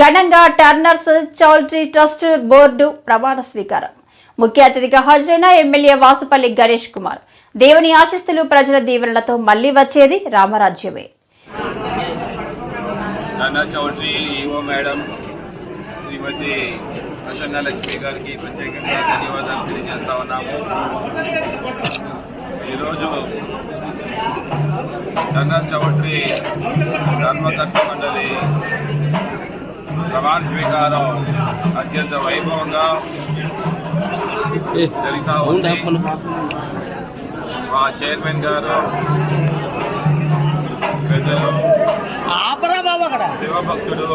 ఘనంగా turners choultry trust board ప్రమాణ స్వీకారం. ముఖ్య అతిథిగా హాజరైన ఎమ్మెల్యే వాసుపల్లి గణేష్ కుమార్. దేవుని ఆశిస్తులు ప్రజల దీవెనలతో మళ్ళీ వచ్చేది రామరాజ్యమే. శ్రీమతి ప్రసన్న లక్ష్మి గారికి ప్రత్యేకంగా ధన్యవాదాలు తెలియజేస్తా ఉన్నాము. ఈరోజు నన్నా చౌదరి ధర్మకర్త మండలి ప్రమాణ స్వీకారం అత్యంత వైభవంగా జరుగుతూ ఉంది. మా చైర్మన్ గారు పెద్దలు శివభక్తుడు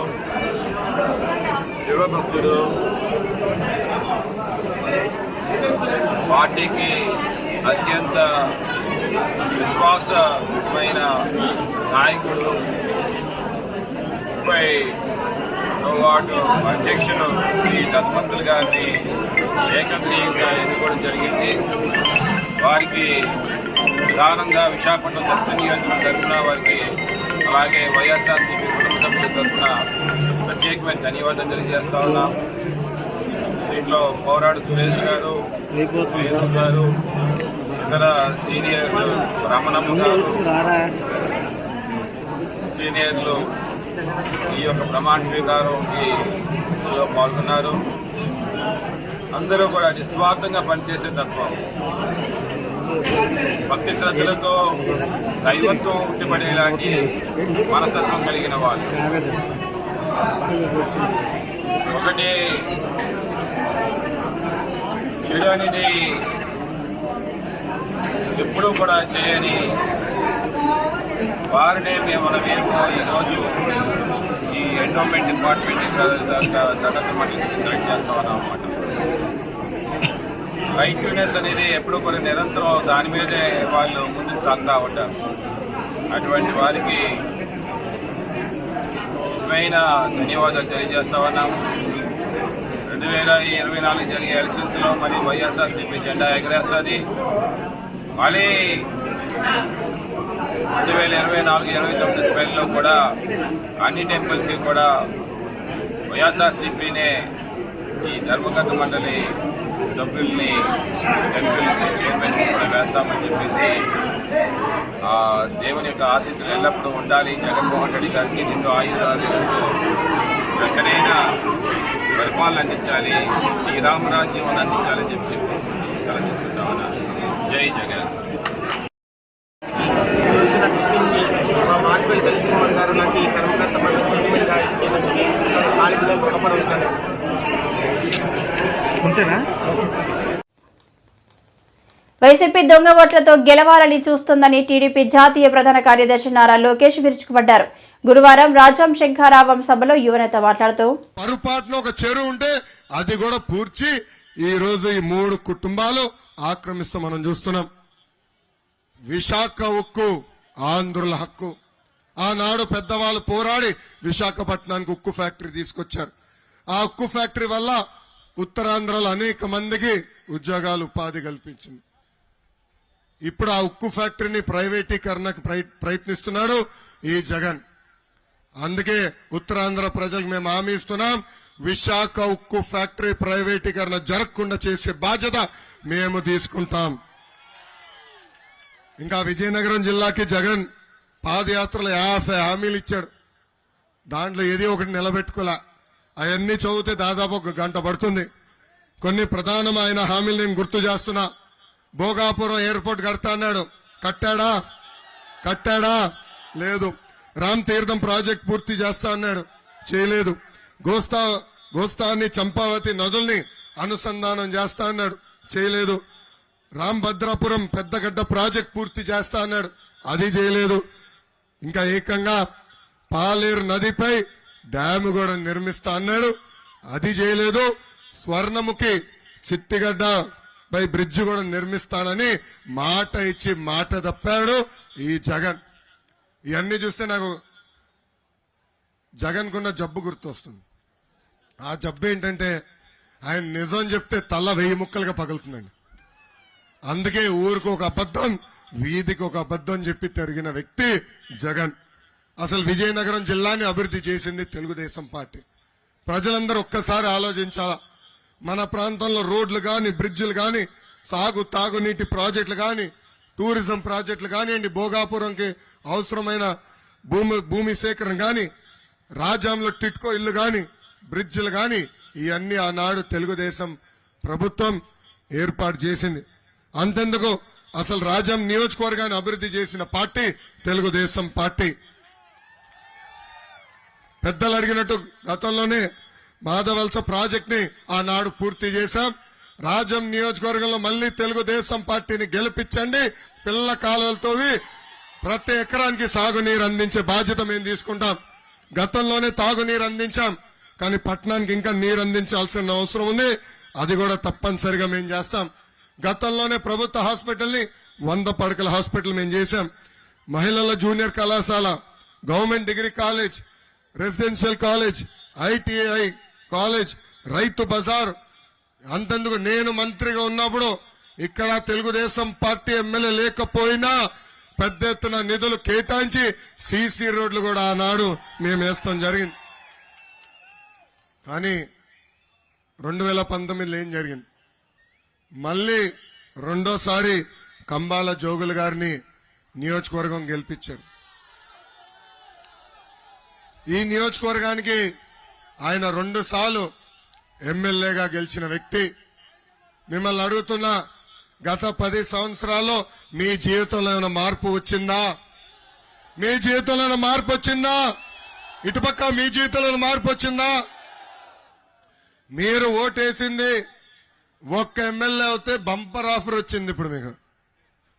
శివభక్తుడు పార్టీకి అత్యంత విశ్వాసమైన నాయకుడు. ముప్పై వార్డు అధ్యక్షులు శ్రీ దశమంతులు గారిని ఏకగ్రీయంగా ఎన్నుకోవడం జరిగింది. వారికి ప్రధానంగా విశాఖపట్నం దర్శన నియోజకవర్గం తరఫున వారికి అలాగే వైఎస్ఆర్సీపీ కుటుంబ సభ్యుల తరఫున ప్రత్యేకమైన ధన్యవాదాలు తెలియజేస్తా ఉన్నాం. దీంట్లో పోరాడు సురేష్ గారు గారు ఇతర సీనియర్ రమణమ్మ గారు సీనియర్లు ఈ యొక్క ప్రమాణ స్వీకారంకి పాల్గొన్నారు. అందరూ కూడా నిస్వార్థంగా పనిచేసే తత్వం. భక్తి శ్రద్ధలతో దైవత్వం ఉట్టిపడేలాంటి మనస్తత్వం కలిగిన వాళ్ళు. ఒకటి చెడు అనేది ఎప్పుడూ కూడా చేయని వారినే మేము ఏమో ఈరోజు ఎండోమెంట్ డిపార్ట్మెంట్ తగ్గట్టు మనకి సెలెక్ట్ చేస్తా ఉన్నాం అన్నమాట. రైట్నెస్ అనేది ఎప్పుడూ కొన్ని నిరంతరం దాని మీదే వాళ్ళు ముందుకు సాగుతూ ఉంటారు. అటువంటి వారికి నిజమైన ధన్యవాదాలు తెలియజేస్తా ఉన్నాం రెండు వేల ఇరవై నాలుగు జరిగే ఎలక్షన్స్లో మరి వైఎస్ఆర్సీపీ జెండా ఎగరేస్తుంది. మళ్ళీ రెండు వేల ఇరవై నాలుగు ఇరవై తొమ్మిది స్పెల్లో కూడా అన్ని టెంపుల్స్కి కూడా వైఎస్ఆర్సీపీనే ఈ ధర్మగత మండలి సభ్యుల్ని టెంపుల్ చైర్మన్స్ కూడా వేస్తామని చెప్పేసి దేవుని యొక్క ఆశీస్సులు ఎల్లప్పుడూ ఉండాలి. జగన్మోహన్ రెడ్డి గారికి నిండు ఆయుధాలు చక్కనైన పరిపాలన అందించాలి. ఈ రామరాజ్యం అందించాలని చెప్పి సెలవు తీసుకుంటా జై జగన్. టీడీపీ దొంగ ఓట్లతో గెలవాలని చూస్తుందని టీడీపీ జాతీయ ప్రధాన కార్యదర్శి నారా లోకేష్ విరుచుకుపడ్డారు. గురువారం రాజాం శంఖారావం సభలో యువనేత మాట్లాడుతూ పరుపాటులో ఒక చెరువు ఉంటే అది కూడా పూడ్చి ఈ రోజు ఈ మూడు కుటుంబాలు ఆక్రమిస్తూ మనం చూస్తున్నాం. విశాఖ ఉక్కు ఆంధ్రుల హక్కు. ఆనాడు పెద్దవాళ్ళు పోరాడి విశాఖపట్నానికి ఉక్కు ఫ్యాక్టరీ తీసుకొచ్చారు. ఆ ఉక్కు ఫ్యాక్టరీ వల్ల ఉత్తరాంధ్రలో అనేక మందికి ఉద్యోగాలు ఉపాధి కల్పించింది. ఇప్పుడు ఆ ఉక్కు ఫ్యాక్టరీని ప్రైవేటీకరణకు ప్రయత్నిస్తున్నాడు ఈ జగన్. అందుకే ఉత్తరాంధ్ర ప్రజలకు మేము హామీ ఇస్తున్నాం విశాఖ ఉక్కు ఫ్యాక్టరీ ప్రైవేటీకరణ జరగకుండా చేసే బాధ్యత మేము తీసుకుంటాం. ఇంకా విజయనగరం జిల్లాకి జగన్ పాదయాత్రలో యాభై హామీలు ఇచ్చాడు. దాంట్లో ఏది ఒకటి నిలబెట్టుకోలే. అవన్నీ చదివితే దాదాపు ఒక గంట పడుతుంది. కొన్ని ప్రధానమైన హామీలు నేను గుర్తు చేస్తున్నా. భోగాపురం ఎయిర్పోర్ట్ కడతా అన్నాడు. కట్టాడా? కట్టాడా? లేదు. రామ్ తీర్థం ప్రాజెక్ట్ పూర్తి చేస్తా అన్నాడు. చేయలేదు. గోస్తా గోస్తాన్ని చంపావతి నదుల్ని అనుసంధానం చేస్తా అన్నాడు. చేయలేదు. రామ్ భద్రాపురం పెద్దగడ్డ ప్రాజెక్ట్ పూర్తి చేస్తా అన్నాడు. అది చేయలేదు. ఇంకా ఏకంగా పాలేరు నదిపై డ్యామ్ కూడా నిర్మిస్తా అన్నాడు. అది చేయలేదు. స్వర్ణముఖి చిట్టిగడ్డ పై బ్రిడ్జ్ కూడా నిర్మిస్తానని మాట ఇచ్చి మాట తప్పాడు ఈ జగన్. ఇవన్నీ చూస్తే నాకు జగన్కున్న జబ్బు గుర్తొస్తుంది. ఆ జబ్బు ఏంటంటే ఆయన నిజం చెప్తే తల వెయ్యి ముక్కలుగా పగులుతుందండి. అందుకే ఊరికి ఒక అబద్ధం వీధికి ఒక అబద్ధం చెప్పి తిరిగిన వ్యక్తి జగన్. అసలు విజయనగరం జిల్లాని అభివృద్ధి చేసింది తెలుగుదేశం పార్టీ. ప్రజలందరూ ఒక్కసారి ఆలోచించాలా? మన ప్రాంతంలో రోడ్లు కానీ బ్రిడ్జిలు కానీ సాగు తాగునీటి ప్రాజెక్టులు కానీ టూరిజం ప్రాజెక్టులు కానివ్వండి భోగాపురంకి అవసరమైన భూమి భూమి సేకరణ కానీ రాజ్యాంలో టిట్కో ఇల్లు కానీ బ్రిడ్జిలు కానీ ఇవన్నీ ఆనాడు తెలుగుదేశం ప్రభుత్వం ఏర్పాటు చేసింది. అంతెందుకు అసలు రాజాం నియోజకవర్గాన్ని అభివృద్ధి చేసిన పార్టీ తెలుగుదేశం పార్టీ. పెద్దలు అడిగినట్టు గతంలోనే మాధవలస ప్రాజెక్ట్ని ఆనాడు పూర్తి చేశాం. రాజం నియోజకవర్గంలో మళ్ళీ తెలుగుదేశం పార్టీని గెలిపించండి. పిల్ల కాలువలతో ప్రతి ఎకరానికి సాగునీరు అందించే బాధ్యత మేము తీసుకుంటాం. గతంలోనే తాగునీరు అందించాం. కానీ పట్టణానికి ఇంకా నీరు అందించాల్సిన అవసరం ఉంది. అది కూడా తప్పనిసరిగా మేము చేస్తాం. గతంలోనే ప్రభుత్వ హాస్పిటల్ని వంద పడకల హాస్పిటల్ మేము చేశాం. మహిళల జూనియర్ కళాశాల government degree college residential college ITI college Rythu Bazar. అంతెందుకు నేను మంత్రిగా ఉన్నప్పుడు ఇక్కడ తెలుగుదేశం పార్టీ ఎమ్మెల్యే లేకపోయినా పెద్ద ఎత్తున నిధులు కేటాయించి సీసీ రోడ్లు కూడా ఆనాడు మేము వేస్తాం జరిగింది. కానీ రెండు వేల పంతొమ్మిదిలో ఏం జరిగింది? మళ్ళీ రెండోసారి కంబాల జోగులు గారిని నియోజకవర్గం గెలిపించారు. ఈ నియోజకవర్గానికి ఆయన రెండు సార్లు ఎమ్మెల్యేగా గెలిచిన వ్యక్తి. మిమ్మల్ని అడుగుతున్నా గత పది సంవత్సరాల్లో మీ జీవితంలో ఏమైనా మార్పు వచ్చిందా? మీ జీవితంలో మార్పు వచ్చిందా? ఇటుపక్క మీ జీవితంలో మార్పు వచ్చిందా? మీరు ఓటేసింది ఒక్క ఎమ్మెల్యే అవుతే బంపర్ ఆఫర్ వచ్చింది ఇప్పుడు మీకు.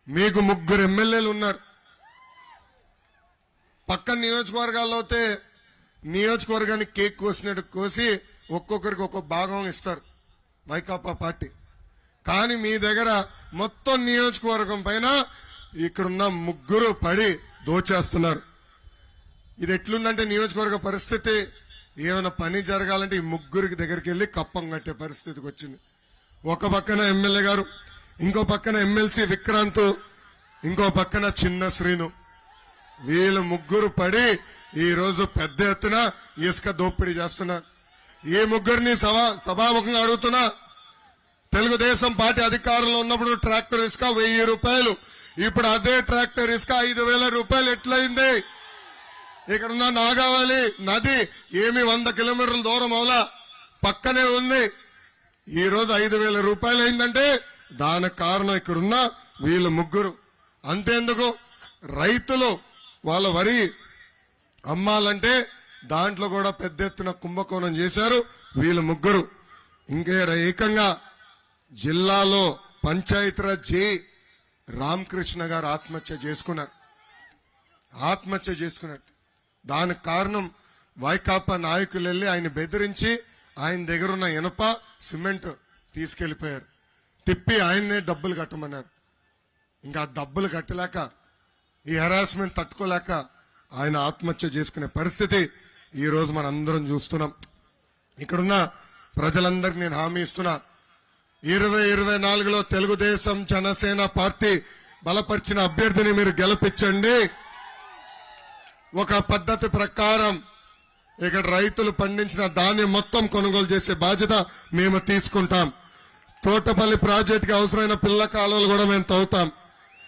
మీకు ముగ్గురు ఎమ్మెల్యేలు ఉన్నారు. పక్క నియోజకవర్గాల్లో అయితే నియోజకవర్గానికి కేక్ కోసినట్టు కోసి ఒక్కొక్కరికి ఒక్కొక్క భాగం ఇస్తారు వైకాపా పార్టీ. కానీ మీ దగ్గర మొత్తం నియోజకవర్గం పైన ఇక్కడున్న ముగ్గురు పడి దోచేస్తున్నారు. ఇది ఎట్లుందంటే నియోజకవర్గ పరిస్థితి ఏమైనా పని జరగాలంటే ఈ ముగ్గురికి దగ్గరికి వెళ్ళి కప్పం కట్టే పరిస్థితికి వచ్చింది. ఒక పక్కన ఎమ్మెల్యే గారు ఇంకో పక్కన ఎమ్మెల్సీ విక్రాంత్ ఇంకో పక్కన చిన్న శ్రీను. వీళ్ళు ముగ్గురు పడి ఈ రోజు పెద్ద ఎత్తున ఇసుక దోపిడీ చేస్తున్నారు ఈ ముగ్గురిని సభా సభాముఖంగా అడుగుతున్నా. తెలుగుదేశం పార్టీ అధికారంలో ఉన్నప్పుడు ట్రాక్టర్ ఇసుక వెయ్యి రూపాయలు. ఇప్పుడు అదే ట్రాక్టర్ ఇసుక ఐదు వేల రూపాయలు ఎట్లయింది? ఇక్కడ ఉన్న నాగావళి నది ఏమి వంద కిలోమీటర్ల దూరం అవలా పక్కనే ఉంది. ఈ రోజు ఐదు వేల రూపాయలు అయిందంటే దానికి కారణం ఇక్కడున్న వీళ్ళు ముగ్గురు. అంతేందుకు? రైతులు వాళ్ళ వరి అమ్మాలంటే దాంట్లో కూడా పెద్ద ఎత్తున కుంభకోణం చేశారు వీళ్ళు ముగ్గురు. ఇంకా ఏకంగా జిల్లాలో పంచాయతీరాజ్ జే రామకృష్ణ గారు ఆత్మహత్య చేసుకున్నారు. ఆత్మహత్య చేసుకున్నట్టు దానికి కారణం వైకాపా నాయకులు వెళ్ళి ఆయన బెదిరించి ఆయన దగ్గర ఉన్న ఇనప సిమెంట్ తీసుకెళ్ళిపోయారు తిప్పి ఆయన్నే డబ్బులు కట్టమన్నారు. ఇంకా ఆ డబ్బులు కట్టలేక ఈ హెరాస్మెంట్ తట్టుకోలేక ఆయన ఆత్మహత్య చేసుకునే పరిస్థితి ఈరోజు రోజు మనం అందరం చూస్తున్నాం. ఇక్కడున్న ప్రజలందరికీ నేను హామీ ఇస్తున్నా. ఇరవై ఇరవై నాలుగులో తెలుగుదేశం జనసేన పార్టీ బలపరిచిన అభ్యర్థిని మీరు గెలిపించండి. ఒక పద్ధతి ప్రకారం ఇక్కడ రైతులు పండించిన ధాన్యం మొత్తం కొనుగోలు చేసే బాధ్యత మేము తీసుకుంటాం. తోటపల్లి ప్రాజెక్టుకి అవసరమైన పిల్ల కాలువలు కూడా మేము తవ్వుతాం.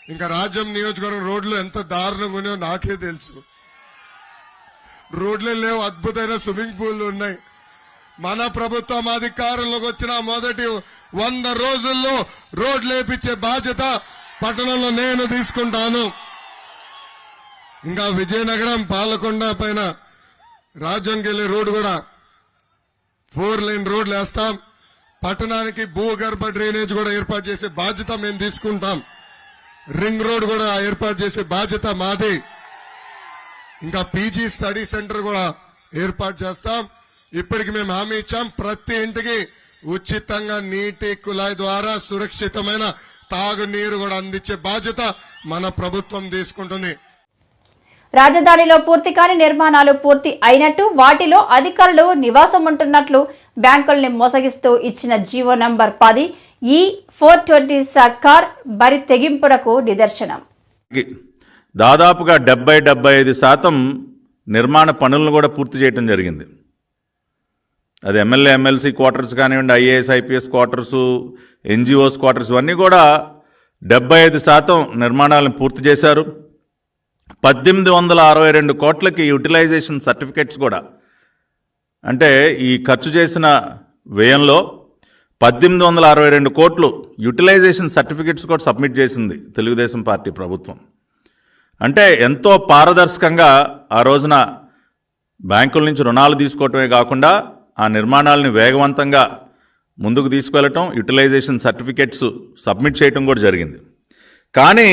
ఇంకా రాజ్యం నియోజకవర్గం రోడ్లు ఎంత దారుణంగా ఉన్నాయో నాకే తెలుసు. రోడ్లు లేవు అద్భుతమైన స్విమ్మింగ్ పూల్ ఉన్నాయి. మన ప్రభుత్వం అధికారంలోకి వచ్చిన మొదటి వంద రోజుల్లో రోడ్లు వేపించే బాధ్యత పట్టణంలో నేను తీసుకుంటాను. ఇంకా విజయనగరం పాలకొండ పైన రాజ్యంకి వెళ్ళే రోడ్డు కూడా ఫోర్ లైన్ రోడ్లు వేస్తాం. పట్టణానికి భూగర్భ డ్రైనేజ్ కూడా ఏర్పాటు చేసే బాధ్యత మేము తీసుకుంటాం. రింగ్ రోడ్ కూడా ఏర్పాటు చేసే బాధ్యత మాది. ఇంకా పీజీ స్టడీ సెంటర్ కూడా ఏర్పాటు చేస్తాం. ఇప్పటికి మేము హామీ ఇచ్చాం. ప్రతి ఇంటికి ఉచితంగా నీటి కుళాయి ద్వారా సురక్షితమైన తాగునీరు కూడా అందించే బాధ్యత మన ప్రభుత్వం తీసుకుంటుంది. రాజధానిలో పూర్తి కాని నిర్మాణాలు పూర్తి అయినట్టు వాటిలో అధికారులు నివాసం ఉంటున్నట్లు బ్యాంకుల్ని మోసగిస్తూ ఇచ్చిన జీవో నంబర్ పది ఈ ఫోర్ ట్వంటీ సర్కార్ బరి తెగింపునకు నిదర్శనం. దాదాపుగా డెబ్బై డెబ్బై ఐదు శాతం నిర్మాణ పనులను కూడా పూర్తి చేయటం జరిగింది. అది ఎమ్మెల్యే ఎమ్మెల్సీ క్వార్టర్స్ కానివ్వండి IAS IPS quarters NGOs quarters ఇవన్నీ కూడా డెబ్బై ఐదు శాతం నిర్మాణాలను పూర్తి చేశారు. పద్దెనిమిది వందల అరవై రెండు కోట్లకి యూటిలైజేషన్ సర్టిఫికెట్స్ కూడా. అంటే ఈ ఖర్చు చేసిన వ్యయంలో పద్దెనిమిది వందల అరవై రెండు కోట్లు యూటిలైజేషన్ సర్టిఫికెట్స్ కూడా సబ్మిట్ చేసింది తెలుగుదేశం పార్టీ ప్రభుత్వం. అంటే ఎంతో పారదర్శకంగా ఆ రోజున బ్యాంకుల నుంచి రుణాలు తీసుకోవటమే కాకుండా ఆ నిర్మాణాలని వేగవంతంగా ముందుకు తీసుకెళ్ళటం యూటిలైజేషన్ సర్టిఫికెట్స్ సబ్మిట్ చేయటం కూడా జరిగింది. కానీ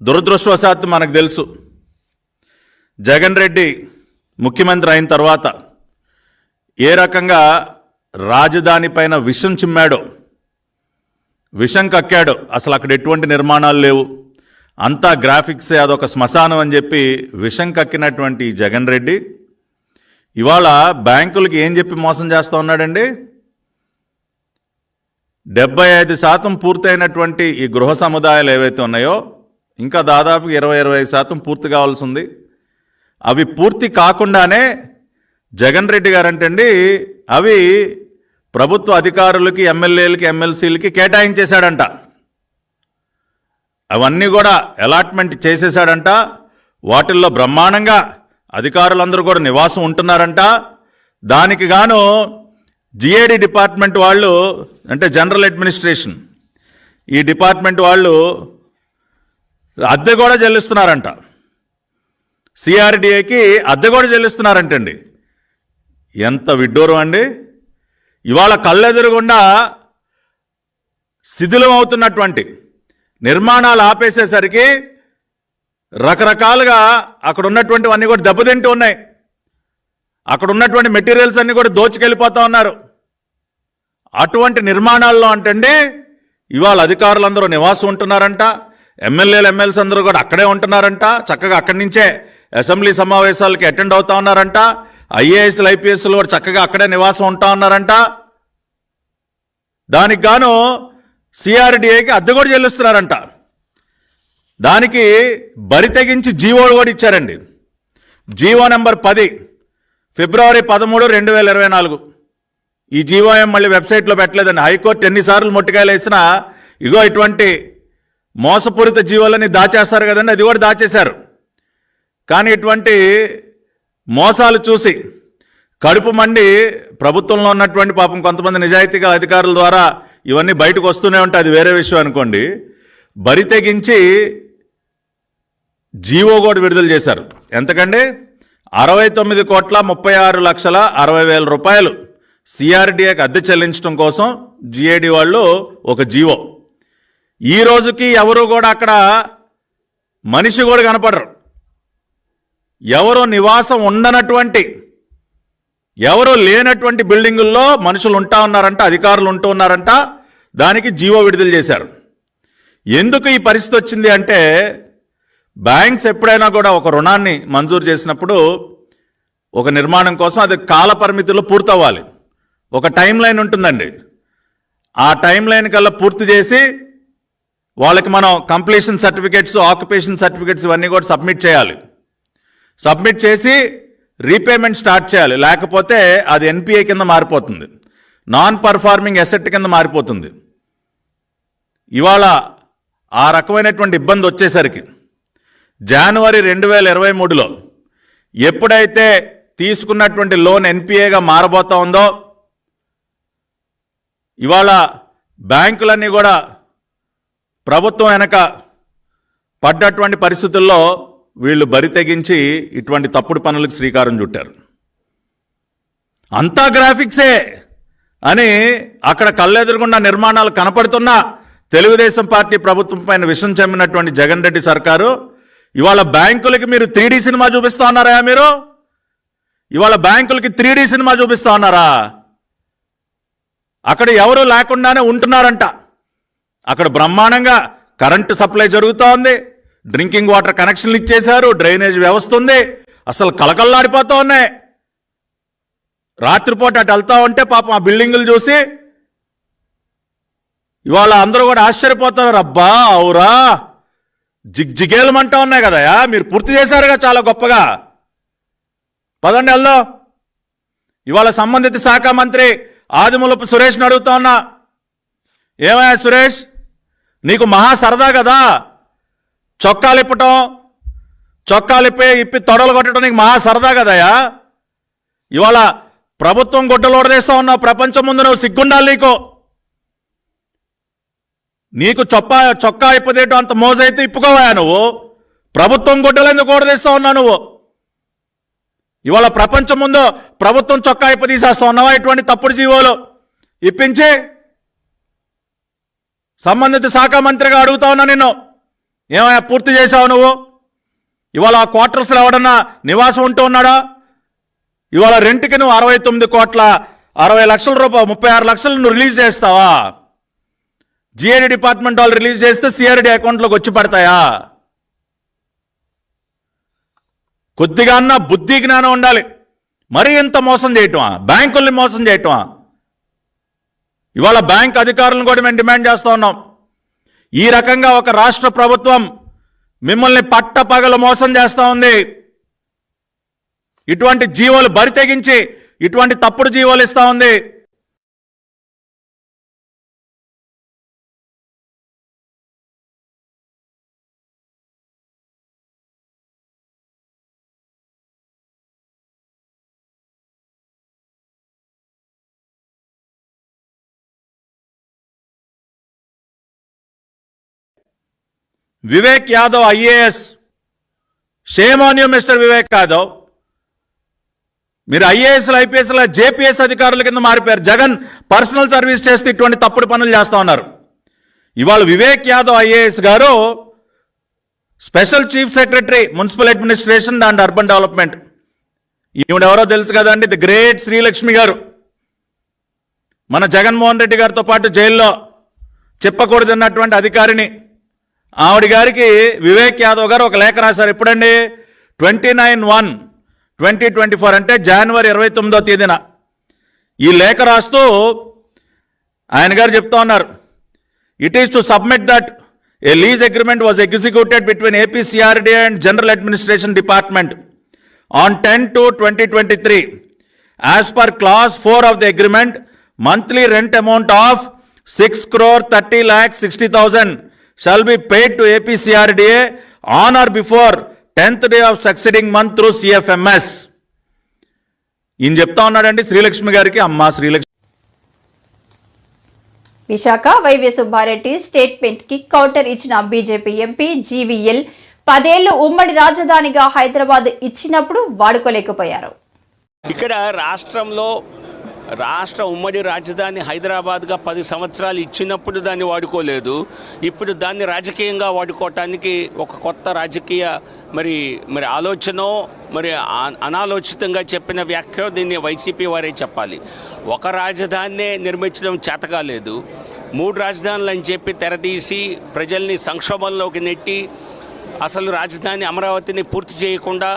దురదృష్టవశాత్తు మనకు తెలుసు జగన్ రెడ్డి ముఖ్యమంత్రి అయిన తర్వాత ఏ రకంగా రాజధాని పైన విషం చిమ్మాడో విషం కక్కాడు అసలు అక్కడ ఎటువంటి నిర్మాణాలు లేవు. అంతా గ్రాఫిక్సే అదొక శ్మశానం అని చెప్పి విషం కక్కినటువంటి జగన్ రెడ్డి. ఇవాళ బ్యాంకులకి ఏం చెప్పి మోసం చేస్తూ ఉన్నాడండి? డెబ్బై ఐదు శాతం పూర్తయినటువంటి ఈ గృహ సముదాయాలు ఏవైతే ఉన్నాయో ఇంకా దాదాపు ఇరవై ఇరవై శాతం పూర్తి కావాల్సి ఉంది. అవి పూర్తి కాకుండానే జగన్ రెడ్డి గారంటండి అవి ప్రభుత్వ అధికారులకి ఎమ్మెల్యేలకి ఎమ్మెల్సీలకి కేటాయించేశాడంట. అవన్నీ కూడా అలాట్మెంట్ చేసేశాడంట. వాటిల్లో బ్రహ్మాండంగా అధికారులందరూ కూడా నివాసం ఉంటున్నారంట. దానికి గాను జిఏడి డిపార్ట్మెంట్ వాళ్ళు అంటే జనరల్ అడ్మినిస్ట్రేషన్ ఈ డిపార్ట్మెంట్ వాళ్ళు అద్దె కూడా చెల్లిస్తున్నారంట. సిఆర్డిఏకి అద్దె కూడా చెల్లిస్తున్నారంటండి. ఎంత విడ్డూరం అండి. ఇవాళ కళ్ళెదురుగుండా శిథిలం అవుతున్నటువంటి నిర్మాణాలు ఆపేసేసరికి రకరకాలుగా అక్కడ ఉన్నటువంటివన్నీ కూడా దెబ్బతింటూ ఉన్నాయి. అక్కడ ఉన్నటువంటి మెటీరియల్స్ అన్నీ కూడా దోచుకెళ్ళిపోతూ ఉన్నారు. అటువంటి నిర్మాణాల్లో అంటండి ఇవాళ అధికారులందరూ నివాసం ఉంటున్నారంట. ఎమ్మెల్యేలు ఎమ్మెల్సీ అందరూ కూడా అక్కడే ఉంటున్నారంట. చక్కగా అక్కడి నుంచే అసెంబ్లీ సమావేశాలకి అటెండ్ అవుతా ఉన్నారంట. ఐఏఎస్లు ఐపీఎస్లు కూడా చక్కగా అక్కడే నివాసం ఉంటా ఉన్నారంట. దానికి గాను సిఆర్డిఏకి అద్దె కూడా చెల్లిస్తున్నారంట. దానికి బరి తెగించి జీవో కూడా ఇచ్చారండి. జీవో నెంబర్ పది ఫిబ్రవరి పదమూడు రెండు వేల ఇరవై నాలుగు. ఈ జీవో ఏం మళ్ళీ వెబ్సైట్లో పెట్టలేదండి. హైకోర్టు ఎన్నిసార్లు మొట్టికాయలు వేసినా ఇగో ఇటువంటి మోసపూరిత జీవోలని దాచేస్తారు కదండి అది కూడా దాచేశారు. కానీ ఇటువంటి మోసాలు చూసి కడుపు మండి ప్రభుత్వంలో ఉన్నటువంటి పాపం కొంతమంది నిజాయితీగా అధికారుల ద్వారా ఇవన్నీ బయటకు వస్తూనే ఉంటాయి అది వేరే విషయం అనుకోండి. బరి తెగించి జీవో కూడా విడుదల చేశారు. ఎంతకండి? అరవై తొమ్మిది కోట్ల ముప్పై ఆరు లక్షల అరవై వేల రూపాయలు సిఆర్డిఏకి అద్దె చెల్లించడం కోసం జిఏడి వాళ్ళు ఒక జీవో. ఈ రోజుకి ఎవరు కూడా అక్కడ మనిషి కూడా కనపడరు. ఎవరు నివాసం ఉండనటువంటి ఎవరో లేనటువంటి బిల్డింగుల్లో మనుషులు ఉంటా ఉన్నారంట అధికారులు ఉంటూ ఉన్నారంట దానికి జీవో విడుదల చేశారు. ఎందుకు ఈ పరిస్థితి వచ్చింది అంటే బ్యాంక్స్ ఎప్పుడైనా కూడా ఒక రుణాన్ని మంజూరు చేసినప్పుడు ఒక నిర్మాణం కోసం అది కాల పరిమితిలో పూర్తవ్వాలి. ఒక టైం లైన్ ఉంటుందండి. ఆ టైం లైన్ కల్లా పూర్తి చేసి వాళ్ళకి మనం కంప్లీషన్ సర్టిఫికేట్స్ ఆక్యుపేషన్ సర్టిఫికేట్స్ ఇవన్నీ కూడా సబ్మిట్ చేయాలి. సబ్మిట్ చేసి రీపేమెంట్ స్టార్ట్ చేయాలి. లేకపోతే అది ఎన్పిఏ కింద మారిపోతుంది. నాన్ పర్ఫార్మింగ్ ఎసెట్ కింద మారిపోతుంది. ఇవాళ ఆ రకమైనటువంటి ఇబ్బంది వచ్చేసరికి జనవరి రెండు వేల ఇరవై మూడులో ఎప్పుడైతే తీసుకున్నటువంటి లోన్ ఎన్పిఏగా మారబోతా ఉందో ఇవాళ బ్యాంకులన్నీ కూడా ప్రభుత్వం వెనక పడ్డటువంటి పరిస్థితుల్లో వీళ్ళు బరి తెగించి ఇటువంటి తప్పుడు పనులకు శ్రీకారం చుట్టారు. అంతా గ్రాఫిక్సే అని అక్కడ కళ్ళెదురుగుండా నిర్మాణాలు కనపడుతున్నా తెలుగుదేశం పార్టీ ప్రభుత్వం పైన విషం చెమ్మినటువంటి జగన్ రెడ్డి సర్కారు ఇవాళ బ్యాంకులకి మీరు త్రీ సినిమా చూపిస్తా ఉన్నారా మీరు? ఇవాళ బ్యాంకులకి త్రీ సినిమా చూపిస్తా ఉన్నారా? అక్కడ ఎవరు లేకుండానే ఉంటున్నారంట. అక్కడ బ్రహ్మాండంగా కరెంటు సప్లై జరుగుతూ ఉంది డ్రింకింగ్ వాటర్ కనెక్షన్లు ఇచ్చేశారు డ్రైనేజ్ వ్యవస్థ ఉంది. అసలు కలకల్లాడిపోతూ ఉన్నాయి. రాత్రిపూట అటు వెళ్తా ఉంటే పాపం ఆ బిల్డింగులు చూసి ఇవాళ అందరూ కూడా ఆశ్చర్యపోతున్నారు. అబ్బా అవురా. జిగ్జిగేలమంటా ఉన్నాయి కదయా మీరు పూర్తి చేశారుగా చాలా గొప్పగా. పదండి వెళ్దాం. ఇవాళ సంబంధిత శాఖ మంత్రి ఆదిమూలపు సురేష్ను అడుగుతా ఉన్నా. ఏమయ్యా సురేష్? నీకు మహా సరదా కదా. చొక్కాలు ఇప్పటం చొక్కాలు ఇప్పి ఇప్పి తొడలు కొట్టడం నీకు మహా సరదా కదయా ఇవాళ ప్రభుత్వం గుడ్డలు ఓడదేస్తా ఉన్నావు ప్రపంచం ముందు నువ్వు సిగ్గుండాలి నీకు. నీకు చొక్కా చొక్కా ఇప్పదేయటం అంత మోజైతే ఇప్పుకోవా నువ్వు. ప్రభుత్వం గుడ్డలు ఎందుకు ఓడదేస్తా ఉన్నావు నువ్వు? ఇవాళ ప్రపంచం ముందు ప్రభుత్వం చొక్కా ఇప్ప తీసేస్తా ఉన్నావా? ఇటువంటి తప్పుడు జీవోలు ఇప్పించి సంబంధిత శాఖ మంత్రిగా అడుగుతా ఉన్నా నిన్ను. ఏమైనా పూర్తి చేశావు నువ్వు? ఇవాళ ఆ క్వార్టర్స్లో ఎవడన్నా నివాసం ఉంటూ ఉన్నాడా? ఇవాళ రెంట్కి నువ్వు అరవై తొమ్మిది కోట్ల అరవై లక్షల రూపాయలు ముప్పై ఆరు లక్షలు నువ్వు రిలీజ్ చేస్తావా? జిఐడి డిపార్ట్మెంట్ వాళ్ళు రిలీజ్ చేస్తే సిఆర్డి అకౌంట్లోకి వచ్చి పడతాయా? కొద్దిగా అన్న బుద్ధి జ్ఞానం ఉండాలి. మరీ ఇంత మోసం చేయటమా? బ్యాంకుల్ని మోసం చేయటమా? ఇవాళ బ్యాంక్ అధికారులను కూడా మేము డిమాండ్ చేస్తూ ఉన్నాం. ఈ రకంగా ఒక రాష్ట్ర ప్రభుత్వం మిమ్మల్ని పట్టపగలు మోసం చేస్తూ ఉంది. ఇటువంటి జీవోలు బరితెగించి ఇటువంటి తప్పుడు జీవోలు ఇస్తూ ఉంది. Vivek Yadav IAS. Shame on you mister Vivek Yadav మీరు ఐఏఎస్లు ఐపీఎస్ల జేపీఎస్ అధికారుల కింద మారిపోయారు. జగన్ పర్సనల్ సర్వీస్ చేస్తే ఇటువంటి తప్పుడు పనులు చేస్తూ ఉన్నారు. ఇవాళ వివేక్ యాదవ్ ఐఏఎస్ గారు special chief secretary municipal administration and urban development. ఈవిడెవరో తెలుసు కదండి ది గ్రేట్ శ్రీలక్ష్మి గారు. మన జగన్మోహన్ రెడ్డి గారితో పాటు జైల్లో చెప్పకూడదన్నటువంటి అధికారిని ఆవిడ గారికి వివేక్ యాదవ్ గారు ఒక లేఖ రాశారు. ఎప్పుడండి? Twenty nine one twenty twenty four అంటే జనవరి ఇరవై తొమ్మిదో తేదీన. ఈ లేఖ రాస్తూ ఆయన గారు చెప్తా ఉన్నారు. It is to submit that a lease agreement was executed between APCRD and general administration department on ten two twenty twenty three as per clause four of the agreement monthly rent amount of six crore thirty lakh sixty thousand shall be paid to APCRDA on or before tenth day of succeeding month through CFMS ఈయన చెప్తా ఉన్నాడండి శ్రీలక్ష్మి గారికి అమ్మా Srilakshmi Visakha YV Subbareddy స్టేట్మెంట్కి counter ఇచ్చిన BJP MP GVL పదేళ్ళు ఉమ్మడి రాజధానిగా హైదరాబాద్ ఇచ్చినప్పుడు వాడుకోలేకపోయారు. ఇక్కడ రాష్ట్రంలో రాష్ట్ర ఉమ్మడి రాజధాని హైదరాబాద్గా పది సంవత్సరాలు ఇచ్చినప్పుడు దాన్ని వాడుకోలేదు. ఇప్పుడు దాన్ని రాజకీయంగా వాడుకోవటానికి ఒక కొత్త రాజకీయ మరి మరి ఆలోచన మరి అనాలోచితంగా చెప్పిన వ్యాఖ్య దీన్ని వైసీపీ వారే చెప్పాలి. ఒక రాజధానినే నిర్మించడం చేతకాలేదు మూడు రాజధానులు అని చెప్పి తెరదీసి ప్రజల్ని సంక్షోభంలోకి నెట్టి అసలు రాజధాని అమరావతిని పూర్తి చేయకుండా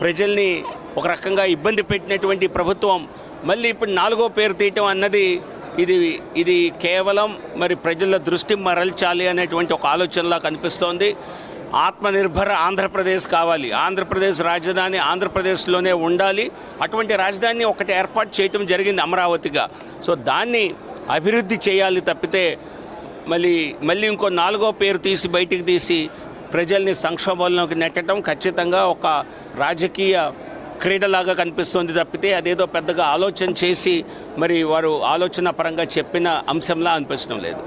ప్రజల్ని ఒక రకంగా ఇబ్బంది పెట్టినటువంటి ప్రభుత్వం మళ్ళీ ఇప్పుడు నాలుగో పేరు తీయటం అన్నది ఇది ఇది కేవలం మరి ప్రజల దృష్టి మరల్చాలి అనేటువంటి ఒక ఆలోచనలా కనిపిస్తోంది. ఆత్మనిర్భర ఆంధ్రప్రదేశ్ కావాలి. ఆంధ్రప్రదేశ్ రాజధాని ఆంధ్రప్రదేశ్లోనే ఉండాలి. అటువంటి రాజధాని ఒకటి ఏర్పాటు చేయటం జరిగింది అమరావతిగా. సో దాన్ని అభివృద్ధి చేయాలి తప్పితే మళ్ళీ మళ్ళీ ఇంకో నాలుగో పేరు తీసి బయటికి తీసి ప్రజల్ని సంక్షోభంలోకి నెట్టడం ఖచ్చితంగా ఒక రాజకీయ క్రీడలాగా కనిపిస్తుంది తప్పితే అదేదో పెద్దగా ఆలోచన చేసి మరి వారు ఆలోచన పరంగా చెప్పిన అంశంలా అనిపించడం లేదు.